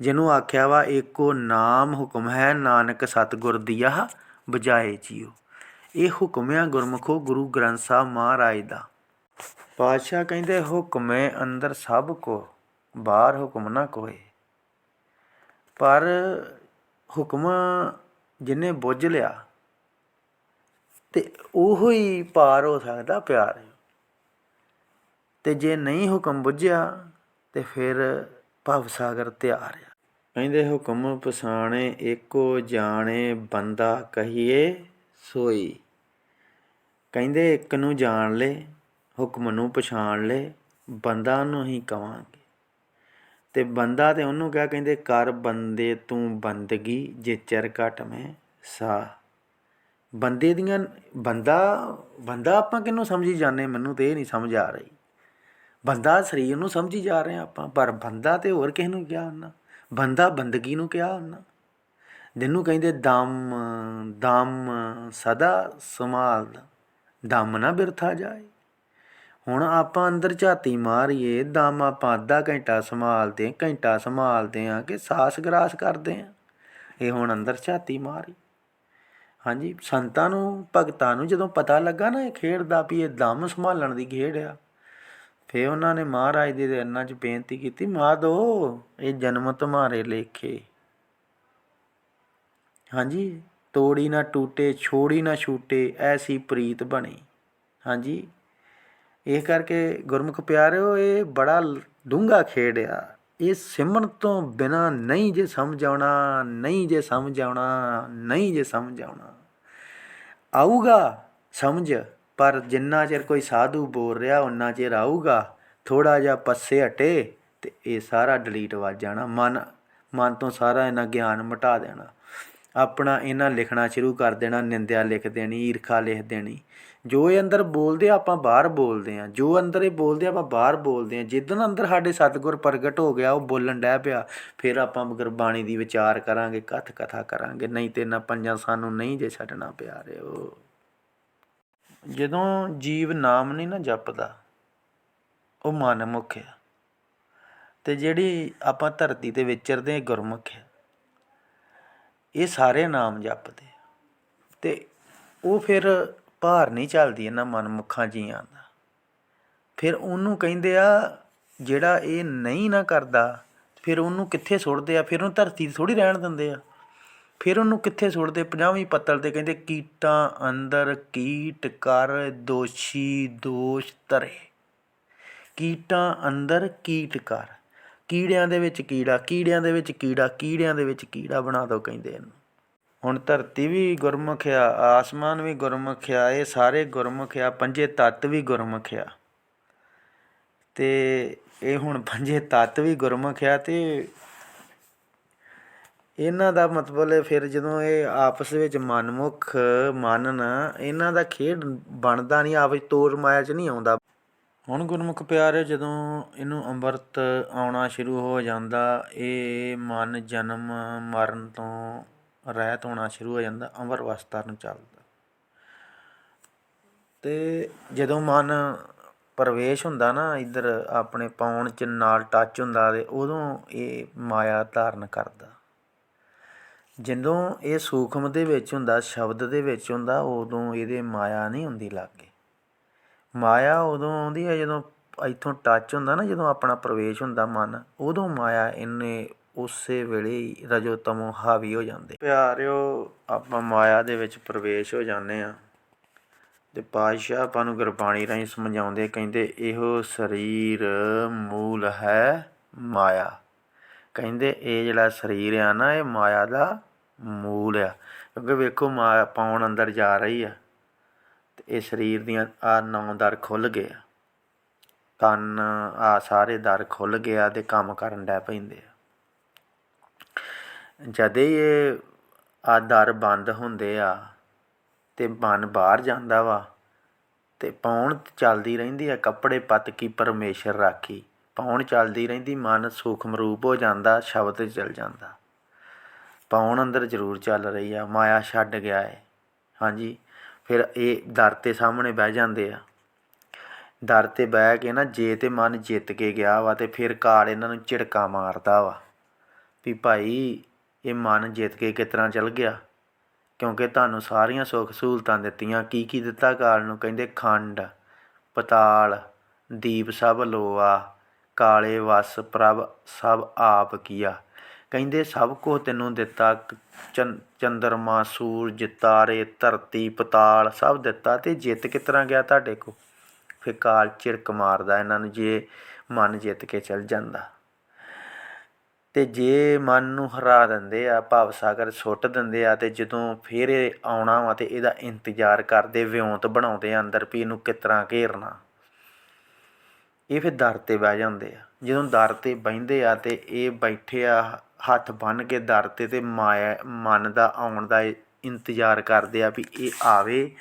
ਜਿਹਨੂੰ ਆਖਿਆ ਵਾ, ਏਕੋ ਨਾਮ ਹੁਕਮ ਹੈ, ਨਾਨਕ ਸਤਿਗੁਰ ਦੀਆ ਬਜਾਏ ਜੀਓ। ਇਹ ਹੁਕਮ ਆ ਗੁਰਮੁਖੋ ਗੁਰੂ ਗ੍ਰੰਥ ਸਾਹਿਬ ਮਹਾਰਾਜ ਦਾ। ਪਾਤਸ਼ਾਹ ਕਹਿੰਦੇ, ਹੁਕਮੇ ਅੰਦਰ ਸਭ ਕੋ, ਬਾਹਰ ਹੁਕਮ ਨਾ ਕੋਏ। ਪਰ ਹੁਕਮ ਜਿਹਨੇ ਬੁੱਝ ਲਿਆ, ਤੇ ਉਹੋ ਹੀ ਪਾਰ ਹੋ ਸਕਦਾ ਪਿਆਰ। ਅਤੇ ਜੇ ਨਹੀਂ ਹੁਕਮ ਬੁੱਝਿਆ, ਤਾਂ ਫਿਰ ਭਵ ਸਾਗਰ ਤਿਆਰ ਆ। ਕਹਿੰਦੇ ਹੁਕਮ ਪਛਾਣੇ ਏਕੋ ਜਾਣੇ ਬੰਦਾ ਕਹੀਏ ਸੋਈ। ਕਹਿੰਦੇ ਇੱਕ ਨੂੰ ਜਾਣ ਲੈ, ਹੁਕਮ ਨੂੰ ਪਛਾਣ ਲੈ, ਬੰਦਾ ਨੂੰ ਹੀ ਕਵਾਂਗੇ। ਤੇ ਬੰਦਾ ਤੇ ਉਹਨੂੰ ਕਿਹਾ ਕਹਿੰਦੇ, ਕਰ ਬੰਦੇ ਤੂੰ ਬੰਦਗੀ, ਜੇ ਚਿਰ ਘਟ ਮੈਂ ਸਾ ਬੰਦੇ ਦੀਆਂ, ਬੰਦਾ ਬੰਦਾ ਆਪਾਂ ਕਿਹਨੂੰ ਸਮਝੀ ਜਾਂਦੇ, ਮੈਨੂੰ ਤੇ ਇਹ ਨਹੀਂ ਸਮਝ ਆ ਰਹੀ। ਬੰਦਾ ਸਰੀਰ ਨੂੰ ਸਮਝੀ ਜਾ ਰਹੇ ਹਾਂ ਆਪਾਂ, ਪਰ ਬੰਦਾ ਤੇ ਹੋਰ ਕਿਸ ਨੂੰ ਕਿਹਾ ਉਹਨਾਂ ਬੰਦਾ ਬੰਦਗੀ ਨੂੰ ਕਿਹਾ ਉਹਨਾਂ ਜਿਹਨੂੰ ਕਹਿੰਦੇ ਦਮ ਦਮ ਸਦਾ ਸੰਭਾਲਦਾ ਦਮ ਨਾ ਬਿਰਥਾ ਜਾਏ। ਹੁਣ ਆਪਾਂ ਅੰਦਰ ਝਾਤੀ ਮਾਰੀਏ, ਦਮ ਆਪਾਂ ਅੱਧਾ ਘੰਟਾ ਸੰਭਾਲਦੇ ਘੰਟਾ ਸੰਭਾਲਦੇ ਆ ਕਿ ਸਾਸ ਗਰਾਸ ਕਰਦੇ ਆ ਇਹ ਹੁਣ ਅੰਦਰ ਝਾਤੀ ਮਾਰੀ। ਹਾਂਜੀ, ਸੰਤਾਂ ਨੂੰ, ਭਗਤਾਂ ਨੂੰ ਜਦੋਂ ਪਤਾ ਲੱਗਾ ਨਾ ਇਹ ਖੇਡ ਦਾ ਵੀ ਇਹ ਦਮ ਸੰਭਾਲਣ ਦੀ ਖੇਡ ਆ ਫਿਰ ਉਹਨਾਂ ਨੇ ਮਹਾਰਾਜ ਦੇ ਚਰਨਾਂ 'ਚ ਬੇਨਤੀ ਕੀਤੀ ਮਾਧੋ ਇਹ ਜਨਮ ਤੁਹਾਰੇ ਲੇਖੇ। ਹਾਂਜੀ, ਤੋੜੀ ਨਾ ਟੂਟੇ, ਛੋੜੀ ਨਾ ਛੂਟੇ, ਐਸੀ ਪ੍ਰੀਤ ਬਣੀ। ਹਾਂਜੀ, ਇਹ ਕਰਕੇ ਗੁਰਮੁਖ ਪਿਆਰਿਓ, ਇਹ ਬੜਾ ਡੂੰਘਾ ਖੇਡ ਆ। ਇਹ ਸਿਮਰਨ ਤੋਂ ਬਿਨਾ ਨਹੀਂ ਜੇ ਸਮਝ ਆਉਣਾ ਨਹੀਂ ਜੇ ਸਮਝ ਆਉਣਾ ਨਹੀਂ ਜੇ ਸਮਝ ਆਉਣਾ ਆਊਗਾ, ਸਮਝ। ਪਰ ਜਿੰਨਾ ਚਿਰ ਕੋਈ ਸਾਧੂ ਬੋਲ ਰਿਹਾ ਉਨਾ ਚਿਰ ਆਊਗਾ। ਥੋੜਾ ਜਿਹਾ ਪੱਸੇ ਹਟੇ ਤੇ ਇਹ ਸਾਰਾ ਡਿਲੀਟ ਵੱਜ ਜਾਣਾ। ਮਨ ਮਨ ਤੋਂ ਸਾਰਾ ਇਹਨਾਂ ਗਿਆਨ ਮਿਟਾ ਦੇਣਾ। ਆਪਣਾ ਇਹਨਾਂ ਲਿਖਣਾ ਸ਼ੁਰੂ ਕਰ ਦੇਣਾ, ਨਿੰਦਿਆ ਲਿਖ ਦੇਣੀ, ਈਰਖਾ ਲਿਖ ਦੇਣੀ। ਜੋ ਇਹ ਅੰਦਰ ਬੋਲਦੇ ਆ, ਆਪਾਂ ਬਾਹਰ ਬੋਲਦੇ ਆ। ਜੋ ਅੰਦਰ ਇਹ ਬੋਲਦੇ ਆ, ਆਪਾਂ ਬਾਹਰ ਬੋਲਦੇ ਆ। ਜਿੱਦਣ ਅੰਦਰ ਸਾਡੇ ਸਤਿਗੁਰ ਪ੍ਰਗਟ ਹੋ ਗਿਆ, ਉਹ ਬੋਲਣ ਡੈ ਪਿਆ, ਫਿਰ ਆਪਾਂ ਗੁਰਬਾਣੀ ਦੀ ਵਿਚਾਰ ਕਰਾਂਗੇ, ਕਥ ਕਥਾ ਕਰਾਂਗੇ। ਨਹੀਂ ਤੇ ਨਾ ਪੰਜਾਂ ਸਾਨੂੰ ਨਹੀਂ ਜੇ ਛੱਡਣਾ ਪਿਆ ਪਿਆਰਿਓ ਜਦੋਂ ਜੀਵ ਨਾਮ ਨਹੀਂ ਨਾ ਜਪਦਾ, ਉਹ ਮਨਮੁੱਖ ਆ ਤੇ ਜਿਹੜੀ ਆਪਾਂ ਧਰਤੀ ਤੇ ਵਿਚਰਦੇ ਗੁਰਮੁਖ ਆ ਇਹ ਸਾਰੇ ਨਾਮ ਜਪਦੇ ਆ। ਤੇ ਉਹ ਫਿਰ ਭਾਰ ਨਹੀਂ ਚੱਲਦੀ ਇਹਨਾਂ ਮਨਮੁੱਖਾਂ ਜੀਆਂ ਦਾ। ਫਿਰ ਉਹਨੂੰ ਕਹਿੰਦੇ ਆ, ਜਿਹੜਾ ਇਹ ਨਹੀਂ ਨਾ ਕਰਦਾ, ਫਿਰ ਉਹਨੂੰ ਕਿੱਥੇ ਸੁੱਟਦੇ ਆ? ਫਿਰ ਉਹਨੂੰ ਧਰਤੀ ਤੇ ਥੋੜੀ ਰਹਿਣ ਦਿੰਦੇ ਆ। ਫਿਰ ਉਹਨੂੰ ਕਿੱਥੇ ਸੁੱਟਦੇ? ਪੰਜਾਹਵੀਂ ਪੱਤਰ ਤੇ ਕਹਿੰਦੇ, ਕੀਟਾਂ ਅੰਦਰ ਕੀਟ ਕਰ ਦੋਸ਼ੀ ਦੋਸ਼ ਧਰੇ। ਕੀਟਾਂ ਅੰਦਰ ਕੀਟ ਕਰ। ਕੀੜਿਆਂ ਦੇ ਵਿੱਚ ਕੀੜਾ, ਕੀੜਿਆਂ ਦੇ ਵਿੱਚ ਕੀੜਾ, ਕੀੜਿਆਂ ਦੇ ਵਿੱਚ ਕੀੜਾ ਬਣਾ ਦੋ ਕਹਿੰਦੇ ਇਹਨੂੰ। ਹੁਣ ਧਰਤੀ ਵੀ ਗੁਰਮੁਖ ਆ, ਆਸਮਾਨ ਵੀ ਗੁਰਮੁਖ ਆ, ਇਹ ਸਾਰੇ ਗੁਰਮੁਖ ਆ, ਪੰਜੇ ਤੱਤ ਵੀ ਗੁਰਮੁਖ ਆ। ਤੇ ਇਹ ਹੁਣ ਪੰਜੇ ਤੱਤ ਵੀ ਗੁਰਮੁਖ ਆ ਤੇ ਇਹਨਾਂ ਦਾ ਮਤਲਬ ਫਿਰ ਜਦੋਂ ਇਹ ਆਪਸ ਵਿੱਚ ਮਨਮੁਖ ਮੰਨਣ ਇਹਨਾਂ ਦਾ ਖੇਡ ਬਣਦਾ ਨਹੀਂ, ਆਪਸ 'ਚ ਤੋੜ ਮਾਇਆ 'ਚ ਨਹੀਂ ਆਉਂਦਾ। ਹੁਣ ਗੁਰਮੁਖ ਪਿਆਰੇ, ਜਦੋਂ ਇਹਨੂੰ ਅੰਮ੍ਰਿਤ ਆਉਣਾ ਸ਼ੁਰੂ ਹੋ ਜਾਂਦਾ, ਇਹ ਮਨ ਜਨਮ ਮਰਨ ਤੋਂ ਰਹਿਤ ਹੋਣਾ ਸ਼ੁਰੂ ਹੋ ਜਾਂਦਾ, ਅੰਮ੍ਰਿਤ ਅਵਸਥਾ ਨੂੰ ਚੱਲਦਾ। ਤੇ ਜਦੋਂ ਮਨ ਪ੍ਰਵੇਸ਼ ਹੁੰਦਾ ਨਾ, ਇੱਧਰ ਆਪਣੇ ਪਾਉਣ ਚ ਨਾਲ ਟੱਚ ਹੁੰਦਾ, ਤੇ ਉਦੋਂ ਇਹ ਮਾਇਆ ਧਾਰਨ ਕਰਦਾ। ਜਦੋਂ ਇਹ ਸੂਖਮ ਦੇ ਵਿੱਚ ਹੁੰਦਾ, ਸ਼ਬਦ ਦੇ ਵਿੱਚ ਹੁੰਦਾ, ਉਦੋਂ ਇਹਦੇ ਮਾਇਆ ਨਹੀਂ ਹੁੰਦੀ ਲਾਗੇ। ਮਾਇਆ ਉਦੋਂ ਆਉਂਦੀ ਹੈ ਜਦੋਂ ਇੱਥੋਂ ਟੱਚ ਹੁੰਦਾ ਨਾ, ਜਦੋਂ ਆਪਣਾ ਪ੍ਰਵੇਸ਼ ਹੁੰਦਾ ਮਨ, ਉਦੋਂ ਮਾਇਆ ਇਹਨੇ ਉਸੇ ਵੇਲੇ ਰਜੋ ਤਮੋ ਹਾਵੀ ਹੋ ਜਾਂਦੇ। ਪਿਆਰਿਓ, ਆਪਾਂ ਮਾਇਆ ਦੇ ਵਿੱਚ ਪ੍ਰਵੇਸ਼ ਹੋ ਜਾਂਦੇ ਆ ਤੇ ਪਾਤਸ਼ਾਹ ਆਪਾਂ ਨੂੰ ਗੁਰਬਾਣੀ ਰਾਹੀਂ ਸਮਝਾਉਂਦੇ ਕਹਿੰਦੇ ਇਹੋ ਸਰੀਰ ਮੂਲ ਹੈ ਮਾਇਆ। ਕਹਿੰਦੇ ਇਹ ਜਿਹੜਾ ਸਰੀਰ ਆ ਨਾ, ਇਹ ਮਾਇਆ ਦਾ ਮੂਲ ਆ। ਕਿਉਂਕਿ ਵੇਖੋ ਮਾ ਪਾਉਣ ਅੰਦਰ ਜਾ ਰਹੀ ਆ ਤੇ ਇਹ ਸਰੀਰ ਦੀਆਂ ਆ ਨੌ ਦਰ ਖੁੱਲ ਗਏ ਆ। ਕੰਨ ਆ ਸਾਰੇ ਦਰ ਖੁੱਲ ਗਿਆ ਆ ਤੇ ਕੰਮ ਕਰਨ ਡੈ ਪੈਂਦੇ ਆ। ਜਦੇ ਇਹ ਆ ਦਰ ਬੰਦ ਹੁੰਦੇ ਆ ਤੇ ਮਨ ਬਾਹਰ ਜਾਂਦਾ ਵਾ ਤੇ ਪੌਣ ਚੱਲਦੀ ਰਹਿੰਦੀ ਆ, ਕੱਪੜੇ ਪੱਤ ਕੀ ਪਰਮੇਸ਼ਰ ਰਾਖੀ। ਪੌਣ ਚੱਲਦੀ ਰਹਿੰਦੀ, ਮਨ ਸੂਖਮ ਰੂਪ ਹੋ ਜਾਂਦਾ, ਸ਼ਬਦ ਚਲ ਜਾਂਦਾ। ਪਾਉਣ ਅੰਦਰ ਜ਼ਰੂਰ ਚੱਲ ਰਹੀ ਆ, ਮਾਇਆ ਛੱਡ ਗਿਆ ਹੈ ਹਾਂਜੀ, ਫਿਰ ਇਹ ਦਰ ਤੇ ਸਾਹਮਣੇ ਬਹਿ ਜਾਂਦੇ ਆ। ਦਰ ਤੇ ਬਹਿ ਕੇ ਨਾ ਜੇ ਤੇ ਮਨ ਜਿੱਤ ਕੇ ਗਿਆ ਵਾ ਤੇ ਫਿਰ ਕਾਲ ਇਹਨਾਂ ਨੂੰ ਝਿੜਕਾ ਮਾਰਦਾ ਵਾ। ਵੀ ਭਾਈ, ਇਹ ਮਨ ਜਿੱਤ ਕੇ ਕਿਸ ਤਰ੍ਹਾਂ ਚਲ ਗਿਆ? ਕਿਉਂਕਿ ਤੁਹਾਨੂੰ ਸਾਰੀਆਂ ਸੁੱਖ ਸਹੂਲਤਾਂ ਦਿੱਤੀਆਂ, ਕੀ ਕੀ ਦਿੱਤਾ ਕਾਲ ਨੂੰ? ਕਹਿੰਦੇ ਖੰਡ, ਪਤਾਲ, ਦੀਪ ਸਭ ਲੋਆ ਕਾਲੇ ਵਸ ਪ੍ਰਭ ਸਭ ਆਪ ਕੀਆ। ਕਹਿੰਦੇ, ਸਭ ਕੁਝ ਤੈਨੂੰ ਦਿੱਤਾ, ਚੰ- ਚੰਦਰਮਾ, ਸੂਰਜ, ਤਾਰੇ, ਧਰਤੀ, ਪਤਾਲ ਸਭ ਦਿੱਤਾ ਅਤੇ ਜਿੱਤ ਕਿਸ ਤਰ੍ਹਾਂ ਗਿਆ ਤੁਹਾਡੇ ਕੋਲ? ਫਿਰ ਕਾਲ ਝਿੜਕ ਮਾਰਦਾ ਇਹਨਾਂ ਨੂੰ, ਜੇ ਮਨ ਜਿੱਤ ਕੇ ਚਲ ਜਾਂਦਾ। ਤੇ ਜੇ ਮਨ ਨੂੰ ਹਰਾ ਦਿੰਦੇ ਆ, ਭਾਵ ਸਾਗਰ ਸੁੱਟ ਦਿੰਦੇ ਆ, ਤੇ ਜਦੋਂ ਫਿਰ ਇਹ ਆਉਣਾ ਵਾ ਤੇ ਇਹਦਾ ਇੰਤਜ਼ਾਰ ਕਰਦੇ, ਵਿਉਂਤ ਬਣਾਉਂਦੇ ਆ ਅੰਦਰ ਵੀ ਇਹਨੂੰ ਕਿਸ ਤਰ੍ਹਾਂ ਘੇਰਨਾ। ਇਹ ਫਿਰ ਦਰ ਤੇ ਬਹਿ ਜਾਂਦੇ ਆ। ਜਦੋਂ ਦਰ ਤੇ ਬਹਿੰਦੇ ਆ ਤੇ ਇਹ ਬੈਠੇ ਆ ਹੱਥ ਬੰਨ੍ਹ ਕੇ ਦਰ ਤੇ ਅਤੇ ਮਾਇਆ, ਮਨ ਦਾ ਆਉਣ ਦਾ ਇੰਤਜ਼ਾਰ ਕਰਦੇ ਆ ਵੀ ਇਹ ਆਵੇ।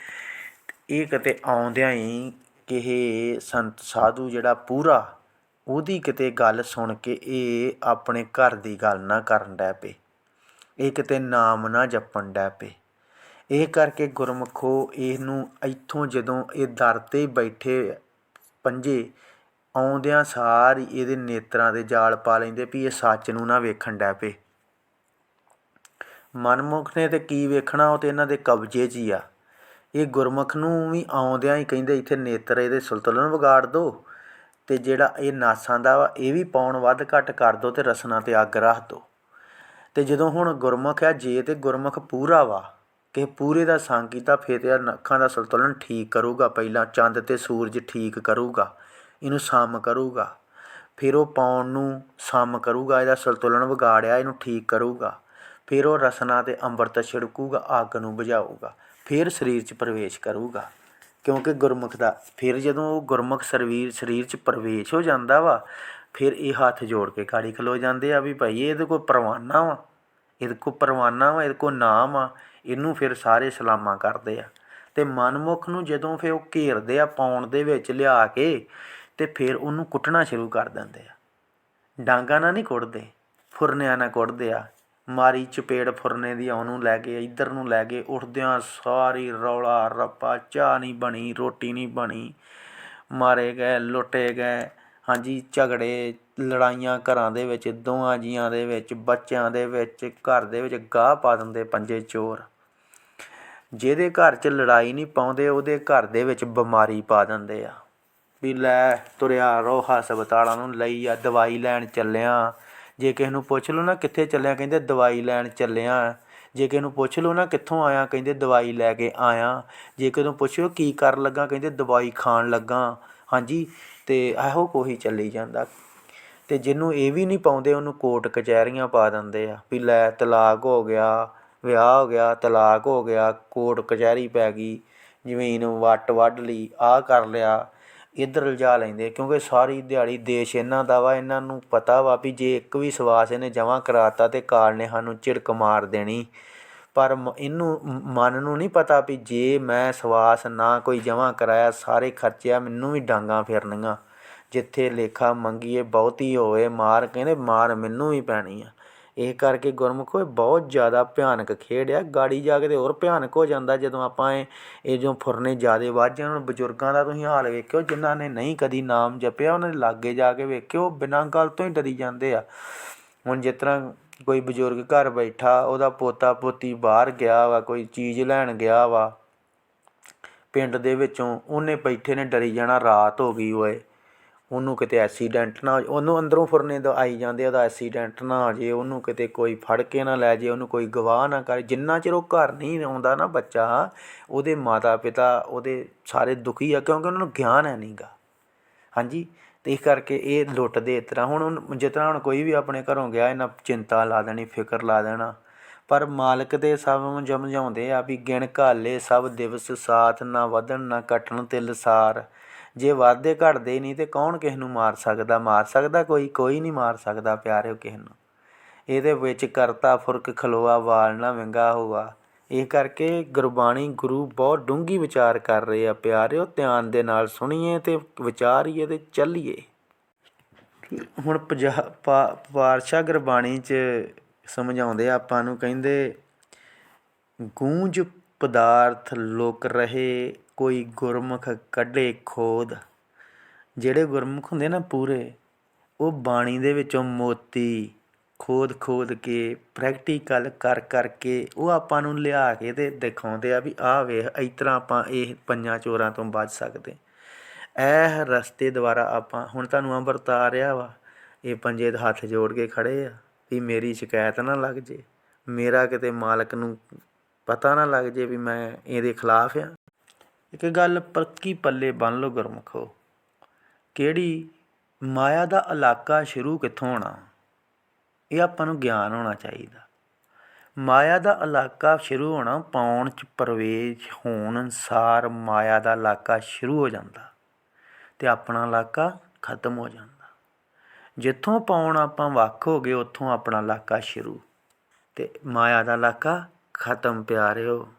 ਇਹ ਕਿਤੇ ਆਉਂਦਿਆਂ ਹੀ ਕਿਸੇ ਸੰਤ ਸਾਧੂ ਜਿਹੜਾ ਪੂਰਾ, ਉਹਦੀ ਕਿਤੇ ਗੱਲ ਸੁਣ ਕੇ ਇਹ ਆਪਣੇ ਘਰ ਦੀ ਗੱਲ ਨਾ ਕਰਨ ਡੈ ਪਏ। ਇਹ ਕਿਤੇ ਨਾਮ ਨਾ ਜਪਣ ਡੈ ਪਏ। ਇਹ ਕਰਕੇ ਗੁਰਮਖੋ ਇਹਨੂੰ ਇੱਥੋਂ ਜਦੋਂ ਇਹ ਦਰ ਤੇ ਬੈਠੇ ਪੰਜੇ ਆਉਂਦਿਆਂ ਸਾਰ ਹੀ ਇਹਦੇ ਨੇਤਰਾਂ ਦੇ ਜਾਲ ਪਾ ਲੈਂਦੇ ਵੀ ਇਹ ਸੱਚ ਨੂੰ ਨਾ ਵੇਖਣ ਡੈ ਪਏ। ਮਨਮੁਖ ਨੇ ਤੇ ਕੀ ਵੇਖਣਾ, ਉਹ ਤੇ ਇਹਨਾਂ ਦੇ ਕਬਜ਼ੇ 'ਚ ਹੀ ਆ। ਇਹ ਗੁਰਮੁਖ ਨੂੰ ਵੀ ਆਉਂਦਿਆਂ ਹੀ ਕਹਿੰਦੇ, ਇੱਥੇ ਨੇਤਰ ਇਹਦੇ ਸੰਤੁਲਨ ਵਿਗਾੜ ਦਿਓ ਤੇ ਜਿਹੜਾ ਇਹ ਨਾਸਾਂ ਦਾ ਵਾ, ਇਹ ਵੀ ਪਾਉਣ ਵੱਧ ਘੱਟ ਕਰ ਦਿਓ ਤੇ ਰਸਨਾ ਤੇ ਅੱਗ ਰੱਖ ਦਿਓ ਤੇ ਜਦੋਂ ਹੁਣ ਗੁਰਮੁਖ ਆ, ਜੇ ਤੇ ਗੁਰਮੁਖ ਪੂਰਾ ਵਾ ਕਿ ਪੂਰੇ ਦਾ ਸੰਗ ਕੀਤਾ, ਫਿਰ ਤੇ ਅੱਖਾਂ ਦਾ ਸੰਤੁਲਨ ਠੀਕ ਕਰੂਗਾ। ਪਹਿਲਾਂ ਚੰਦ ਤੇ ਸੂਰਜ ਠੀਕ ਕਰੂਗਾ। ਇਹਨੂੰ ਸਮ ਕਰੂਗਾ। ਫਿਰ ਉਹ ਪਾਉਣ ਨੂੰ ਸਮ ਕਰੂਗਾ, ਇਹਦਾ ਸੰਤੁਲਨ ਵਿਗਾੜਿਆ, ਇਹਨੂੰ ਠੀਕ ਕਰੂਗਾ। ਫਿਰ ਉਹ ਰਸਨਾ ਤੇ ਅੰਮ੍ਰਿਤ ਛਿੜਕੂਗਾ, ਅੱਗ ਨੂੰ ਬੁਝਾਊਗਾ। ਫਿਰ ਸਰੀਰ 'ਚ ਪ੍ਰਵੇਸ਼ ਕਰੂਗਾ। ਕਿਉਂਕਿ ਗੁਰਮੁਖ ਦਾ ਫਿਰ ਜਦੋਂ ਉਹ ਗੁਰਮੁਖ ਸਰੀਰ ਸਰੀਰ 'ਚ ਪ੍ਰਵੇਸ਼ ਹੋ ਜਾਂਦਾ ਵਾ, ਫਿਰ ਇਹ ਹੱਥ ਜੋੜ ਕੇ ਕਾੜੀ ਖਲੋ ਜਾਂਦੇ ਆ ਵੀ ਭਾਈ ਇਹਦੇ ਕੋਲ ਪਰਵਾਨਾ ਵਾ। ਇਹਦੇ ਕੋਲ ਪਰਵਾਨਾ ਵਾ, ਇਹਦੇ ਕੋਲ ਨਾਮ ਆ। ਇਹਨੂੰ ਫਿਰ ਸਾਰੇ ਸਲਾਮਾਂ ਕਰਦੇ ਆ। ਤੇ ਮਨਮੁਖ ਨੂੰ ਜਦੋਂ ਫਿਰ ਉਹ ਘੇਰਦੇ ਆ ਪਾਉਣ ਦੇ ਵਿੱਚ ਲਿਆ ਕੇ ਤੇ ਫਿਰ ਉਹਨੂੰ ਕੁੱਟਣਾ ਸ਼ੁਰੂ ਕਰ ਦਿੰਦੇ ਆ। ਡਾਂਗਾ ਨਾਲ ਨਹੀਂ ਕੁੱਟਦੇ, ਫੁਰਨਿਆਂ ਨਾਲ ਕੁੱਟਦੇ ਆ। ਮਾਰੀ ਚਪੇੜ ਫੁਰਨੇ ਦੀ ਉਹਨੂੰ ਲੈ ਗਏ ਇੱਧਰ ਨੂੰ ਲੈ ਗਏ ਉੱਠਦਿਆਂ ਸਾਰੀ ਰੌਲਾ ਰੱਪਾ, ਚਾਹ ਨਹੀਂ ਬਣੀ, ਰੋਟੀ ਨਹੀਂ ਬਣੀ। ਮਾਰੇ ਗਏ, ਲੁੱਟੇ ਗਏ। ਹਾਂਜੀ, ਝਗੜੇ, ਲੜਾਈਆਂ ਘਰਾਂ ਦੇ ਵਿੱਚ, ਦੋਵਾਂ ਜੀਆਂ ਦੇ ਵਿੱਚ, ਬੱਚਿਆਂ ਦੇ ਵਿੱਚ, ਘਰ ਦੇ ਵਿੱਚ ਗਾਹ ਪਾ ਦਿੰਦੇ ਪੰਜੇ ਚੋਰ। ਜਿਹਦੇ ਘਰ 'ਚ ਲੜਾਈ ਨਹੀਂ ਪਾਉਂਦੇ, ਉਹਦੇ ਘਰ ਦੇ ਵਿੱਚ ਬਿਮਾਰੀ ਪਾ ਦਿੰਦੇ ਆ। ਵੀ ਲੈ ਤੁਰਿਆ ਰਹੋ ਹਸਪਤਾਲਾਂ ਨੂੰ ਲਈ ਆ, ਦਵਾਈ ਲੈਣ ਚੱਲਿਆ। ਜੇ ਕਿਸੇ ਨੂੰ ਪੁੱਛ ਲਓ ਨਾ ਕਿੱਥੇ ਚੱਲਿਆ, ਕਹਿੰਦੇ ਦਵਾਈ ਲੈਣ ਚੱਲਿਆ। ਜੇ ਕਿਸੇ ਨੂੰ ਪੁੱਛ ਲਓ ਨਾ ਕਿੱਥੋਂ ਆਇਆ, ਕਹਿੰਦੇ ਦਵਾਈ ਲੈ ਕੇ ਆਇਆ। ਜੇ ਕਿਸੇ ਨੂੰ ਪੁੱਛੋ ਕੀ ਕਰਨ ਲੱਗਾ, ਕਹਿੰਦੇ ਦਵਾਈ ਖਾਣ ਲੱਗਾ। ਹਾਂਜੀ, ਤੇ ਇਹੋ ਕੋਈ ਚੱਲੀ ਜਾਂਦਾ। ਤੇ ਜਿਹਨੂੰ ਇਹ ਵੀ ਨਹੀਂ ਪਾਉਂਦੇ, ਉਹਨੂੰ ਕੋਰਟ ਕਚਹਿਰੀਆਂ ਪਾ ਦਿੰਦੇ ਆ, ਵੀ ਲੈ ਤਲਾਕ ਹੋ ਗਿਆ, ਵਿਆਹ ਹੋ ਗਿਆ, ਤਲਾਕ ਹੋ ਗਿਆ ਕੋਰਟ ਕਚਹਿਰੀ ਪੈ ਗਈ, ਜ਼ਮੀਨ ਵੱਟ ਵੱਢ ਲਈ, ਆਹ ਕਰ ਲਿਆ। ਇੱਧਰ ਲਿਜਾ ਲੈਂਦੇ ਕਿਉਂਕਿ ਸਾਰੀ ਦਿਹਾੜੀ ਦੇਸ਼ ਇਹਨਾਂ ਦਾ ਵਾ, ਇਹਨਾਂ ਨੂੰ ਪਤਾ ਵਾ ਵੀ ਜੇ ਇੱਕ ਵੀ ਸਵਾਸ ਇਹਨੇ ਜਮ੍ਹਾਂ ਕਰਾਤਾ ਤੇ ਕਾਲ ਨੇ ਸਾਨੂੰ ਝਿੜਕ ਮਾਰ ਦੇਣੀ। ਪਰ ਮ- ਇਹਨੂੰ ਮਨ ਨੂੰ ਨਹੀਂ ਪਤਾ ਵੀ ਜੇ ਮੈਂ ਸਵਾਸ ਨਾ ਕੋਈ ਜਮ੍ਹਾਂ ਕਰਾਇਆ, ਸਾਰੇ ਖਰਚਿਆ ਮੈਨੂੰ ਵੀ ਡਾਂਗਾ ਫਿਰਨੀਆਂ ਜਿੱਥੇ ਲੇਖਾ ਮੰਗੀਏ, ਬਹੁਤੀ ਹੋਵੇ, ਮਾਰ ਕਹਿੰਦੇ ਮਾਰ ਮੈਨੂੰ ਵੀ ਪੈਣੀ ਆ। ਇਹ ਕਰਕੇ ਗੁਰਮੁਖੋ ਇਹ ਬਹੁਤ ਜ਼ਿਆਦਾ ਭਿਆਨਕ ਖੇਡ ਆ। ਗਾੜੀ ਜਾ ਕੇ ਤੇ ਹੋਰ ਭਿਆਨਕ ਹੋ ਜਾਂਦਾ ਜਦੋਂ ਆਪਾਂ ਇਹ ਇਹ ਜੋ ਫੁਰਨੇ ਜ਼ਿਆਦੇ ਵੱਧ ਜਾਣ ਬਜ਼ੁਰਗਾਂ ਦਾ ਤੁਸੀਂ ਹਾਲ ਵੇਖਿਓ, ਜਿਨ੍ਹਾਂ ਨੇ ਨਹੀਂ ਕਦੀ ਨਾਮ ਜਪਿਆ, ਉਹਨਾਂ ਦੇ ਲਾਗੇ ਜਾ ਕੇ ਵੇਖਿਓ, ਬਿਨਾਂ ਗੱਲ ਤੋਂ ਹੀ ਡਰੀ ਜਾਂਦੇ ਆ। ਹੁਣ ਜਿਸ ਤਰ੍ਹਾਂ ਕੋਈ ਬਜ਼ੁਰਗ ਘਰ ਬੈਠਾ, ਉਹਦਾ ਪੋਤਾ ਪੋਤੀ ਬਾਹਰ ਗਿਆ ਵਾ, ਕੋਈ ਚੀਜ਼ ਲੈਣ ਗਿਆ ਵਾ, ਪਿੰਡ ਦੇ ਵਿੱਚੋਂ, ਉਹਨੇ ਬੈਠੇ ਨੇ ਡਰੀ ਜਾਣਾ, ਰਾਤ ਹੋ ਗਈ ਓਏ ਉਹਨੂੰ ਕਿਤੇ ਐਕਸੀਡੈਂਟ ਨਾ ਉਹਨੂੰ ਅੰਦਰੋਂ ਫੁਰਨੇ ਦਾ ਆਈ ਜਾਂਦੇ ਉਹਦਾ ਐਕਸੀਡੈਂਟ ਨਾ ਹੋ ਜੇ ਉਹਨੂੰ ਕਿਤੇ ਕੋਈ ਫੜ ਕੇ ਨਾ ਲੈ ਜੇ ਉਹਨੂੰ ਕੋਈ ਗਵਾਹ ਨਾ ਕਰੇ। ਜਿੰਨਾ ਚਿਰ ਉਹ ਘਰ ਨਹੀਂ ਆਉਂਦਾ ਨਾ ਬੱਚਾ, ਉਹਦੇ ਮਾਤਾ ਪਿਤਾ ਉਹਦੇ ਸਾਰੇ ਦੁਖੀ ਆ, ਕਿਉਂਕਿ ਉਹਨਾਂ ਨੂੰ ਗਿਆਨ ਹੈ ਨਹੀਂਗਾ ਹਾਂਜੀ? ਤੇ ਇਸ ਕਰਕੇ ਇਹ ਲੁੱਟਦੇ ਇਸ ਤਰ੍ਹਾਂ। ਹੁਣ ਹੁਣ ਜਿਸ ਤਰ੍ਹਾਂ ਹੁਣ ਕੋਈ ਵੀ ਆਪਣੇ ਘਰੋਂ ਗਿਆ, ਇਹਨਾਂ ਚਿੰਤਾ ਲਾ ਦੇਣੀ, ਫਿਕਰ ਲਾ ਦੇਣਾ। ਪਰ ਮਾਲਕ ਦੇ ਸਭ ਨੂੰ ਸਮਝਾਉਂਦੇ ਆ ਵੀ ਗਿਣ ਘਾਲੇ ਸਭ ਦਿਵਸ ਸਾਥ ਨਾ ਵਧਣ, ਨਾ ਘਟਣ ਤੇ ਲਸਾਰ ਜੇ ਵਾਧੇ ਘਟਦੇ ਨਹੀਂ ਤੇ ਕੌਣ ਕਿਸ ਨੂੰ ਮਾਰ ਸਕਦਾ? ਮਾਰ ਸਕਦਾ ਕੋਈ? ਕੋਈ ਨਹੀਂ ਮਾਰ ਸਕਦਾ ਪਿਆਰਿਓ ਕਿਸੇ ਨੂੰ। ਇਹਦੇ ਵਿੱਚ ਕਰਤਾ, ਫੁਰਕ, ਖਲੋਆ ਵਾਲ ਨਾ ਵਿੰਗਾ ਹੋਆ। ਇਹ ਕਰਕੇ ਗੁਰਬਾਣੀ ਗੁਰੂ ਬਹੁਤ ਡੂੰਘੀ ਵਿਚਾਰ ਕਰ ਰਹੇ ਆ। ਪਿਆਰਿਓ, ਧਿਆਨ ਦੇ ਨਾਲ ਸੁਣੀਏ ਤੇ ਵਿਚਾਰੀਏ ਤੇ ਚੱਲੀਏ। ਹੁਣ ਪੰਜਾ- ਪਾਤਸ਼ਾਹ ਗੁਰਬਾਣੀ ਚ ਸਮਝਾਉਂਦੇ ਆਪਾਂ ਨੂੰ, ਕਹਿੰਦੇ, ਗੂੰਜ ਪਦਾਰਥ ਲੋਕ ਰਹੇ ਕੋਈ ਗੁਰਮੁਖ ਕੱਢੇ ਖੋਦ। ਜਿਹੜੇ ਗੁਰਮੁਖ ਹੁੰਦੇ ਨਾ ਪੂਰੇ, ਉਹ ਬਾਣੀ ਦੇ ਵਿੱਚੋਂ ਮੋਤੀ ਖੋਦ ਖੋਦ ਕੇ ਪ੍ਰੈਕਟੀਕਲ ਕਰ ਕਰਕੇ ਉਹ ਆਪਾਂ ਨੂੰ ਲਿਆ ਕੇ ਤੇ ਦਿਖਾਉਂਦੇ ਆ ਵੀ ਆਹ ਵੇਖ, ਇਸ ਤਰ੍ਹਾਂ ਆਪਾਂ ਇਹ ਪੰਜਾਂ ਚੋਰਾਂ ਤੋਂ ਬਚ ਸਕਦੇ। ਇਹ ਰਸਤੇ ਦੁਆਰਾ ਆਪਾਂ, ਹੁਣ ਤੁਹਾਨੂੰ ਅੰਮ੍ਰਿਤ ਆ ਰਿਹਾ ਵਾ, ਇਹ ਪੰਜੇ ਦੇ ਹੱਥ ਜੋੜ ਕੇ ਖੜੇ ਆ, ਵੀ ਮੇਰੀ ਸ਼ਿਕਾਇਤ ਨਾ ਲੱਗ ਜੇ। ਮੇਰਾ ਕਿਤੇ ਮਾਲਕ ਨੂੰ ਪਤਾ ਨਾ ਲੱਗ ਜੇ ਵੀ ਮੈਂ ਇਹਦੇ ਖਿਲਾਫ ਆ। ਇੱਕ ਗੱਲ ਪੱਕੀ ਪੱਲੇ ਬੰਨ ਲਓ ਗੁਰਮੁਖੋ। ਕਿਹੜੀ ਮਾਇਆ ਦਾ ਇਲਾਕਾ ਸ਼ੁਰੂ ਕਿੱਥੋਂ ਹੋਣਾ? ਇਹ ਆਪਾਂ ਨੂੰ ਗਿਆਨ ਹੋਣਾ ਚਾਹੀਦਾ। ਮਾਇਆ ਦਾ ਇਲਾਕਾ ਸ਼ੁਰੂ ਹੋਣਾ ਪਾਉਣ ਚ, ਪ੍ਰਵੇਸ਼, ਹੋਣ ਅਨਸਾਰ ਮਾਇਆ ਦਾ ਇਲਾਕਾ ਸ਼ੁਰੂ ਹੋ ਜਾਂਦਾ ਤੇ ਆਪਣਾ ਇਲਾਕਾ ਖਤਮ ਹੋ ਜਾਂਦਾ। ਜਿੱਥੋਂ ਪਾਉਣ ਆਪਾਂ ਵੱਖ ਹੋ ਗਏ, ਉੱਥੋਂ ਆਪਣਾ ਇਲਾਕਾ ਸ਼ੁਰੂ ਤੇ ਮਾਇਆ ਦਾ ਇਲਾਕਾ ਖਤਮ ਪਿਆਰਿਓ